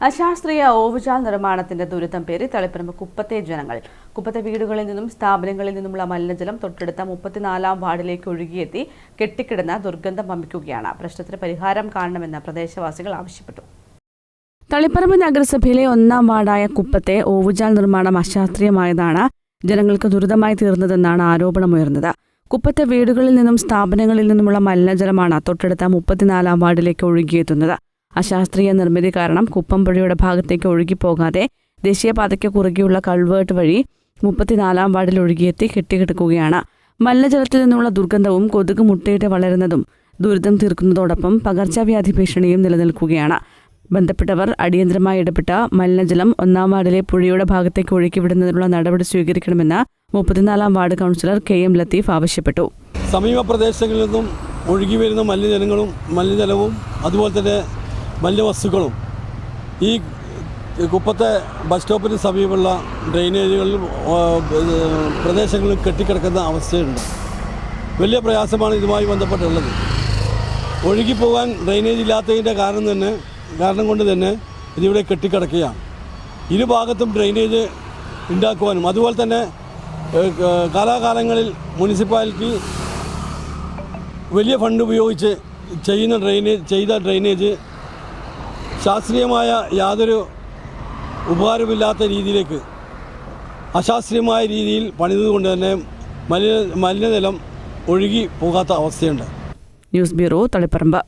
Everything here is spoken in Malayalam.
അശാസ്ത്രീയ ഓവുചാൽ നിർമ്മാണത്തിന്റെ ദുരിതം പേരി തളിപ്പറമ്പ് കുപ്പത്തെ ജനങ്ങൾ കുപ്പത്തെ വീടുകളിൽ നിന്നും സ്ഥാപനങ്ങളിൽ നിന്നുമുള്ള മലിനജലം തൊട്ടടുത്ത മുപ്പത്തിനാലാം വാർഡിലേക്ക് ഒഴുകിയെത്തി കെട്ടിക്കിടന്ന ദുർഗന്ധം വമിക്കുകയാണ്. പ്രശ്നത്തിന് പരിഹാരം കാണണമെന്ന് പ്രദേശവാസികൾ ആവശ്യപ്പെട്ടു. തളിപ്പറമ്പ് നഗരസഭയിലെ ഒന്നാം വാർഡായ കുപ്പത്തെ ഓവുചാൽ നിർമ്മാണം അശാസ്ത്രീയമായതാണ്. ജനങ്ങൾക്ക് ദുരിതമായി തീർന്നതെന്നാണ് ആരോപണമുയർന്നത്. കുപ്പത്തെ വീടുകളിൽ നിന്നും സ്ഥാപനങ്ങളിൽ നിന്നുമുള്ള മലിനജലമാണ് തൊട്ടടുത്ത മുപ്പത്തിനാലാം വാർഡിലേക്ക് ഒഴുകിയെത്തുന്നത്. അശാസ്ത്രീയ നിർമ്മിതി കാരണം കുപ്പംപുഴയുടെ ഭാഗത്തേക്ക് ഒഴുകിപ്പോകാതെ ദേശീയപാതയ്ക്ക് കുറുകെയുള്ള കൾവേർട്ട് വഴി മുപ്പത്തിനാലാം വാർഡിൽ ഒഴുകിയെത്തി കെട്ടിക്കിടക്കുകയാണ്. മല്ലജലത്തിൽ നിന്നുള്ള ദുർഗന്ധവും കൊതുക് മുട്ടയിട്ട് വളരുന്നതും ദുരിതം തീർക്കുന്നതോടൊപ്പം പകർച്ചവ്യാധി ഭീഷണിയും നിലനിൽക്കുകയാണ്. ബന്ധപ്പെട്ടവർ അടിയന്തരമായി ഇടപെട്ട മലിനജലം ഒന്നാം വാർഡിലെ പുഴയുടെ ഭാഗത്തേക്ക് ഒഴുക്കിവിടുന്നതിനുള്ള നടപടി സ്വീകരിക്കണമെന്ന് മുപ്പത്തിനാലാം ward councillor K M Latheef ആവശ്യപ്പെട്ടു. സമീപ പ്രദേശങ്ങളിൽ നിന്നും ഒഴുകി വരുന്ന മലിനജലങ്ങളും മലിനജലവും അതുപോലെ തന്നെ മലിനവസ്തുക്കളും ഈ കുപ്പത്തെ ബസ് സ്റ്റോപ്പിന് സമീപമുള്ള ഡ്രെയിനേജുകളിലും പ്രദേശങ്ങളിലും കെട്ടിക്കിടക്കുന്ന അവസ്ഥയുണ്ട്. വലിയ പ്രയാസമാണ് ഇതുമായി ബന്ധപ്പെട്ടുള്ളത്. ഒഴുകിപ്പോകാൻ ഡ്രെയിനേജ് ഇല്ലാത്തതിന്റെ കാരണം തന്നെ കാരണം കൊണ്ട് തന്നെ ഇതിവിടെ കെട്ടിക്കിടക്കുകയാണ്. ഇരു ഭാഗത്തും ഡ്രെയിനേജ് ഉണ്ടാക്കുവാനും അതുപോലെ തന്നെ കാലാകാലങ്ങളിൽ മുനിസിപ്പാലിറ്റി വലിയ ഫണ്ട് ഉപയോഗിച്ച് ചെയ്യുന്ന ഡ്രെയിനേജ് ചെയ്ത ഡ്രെയിനേജ് ശാസ്ത്രീയമായ യാതൊരു ഉപകാരമില്ലാത്ത രീതിയിലേക്ക് അശാസ്ത്രീയമായ രീതിയിൽ പണിതുകൊണ്ട് തന്നെ മലിന മലിനജലം ഒഴുകി പോകാത്ത അവസ്ഥയുണ്ട്. News bureau Taliparamba.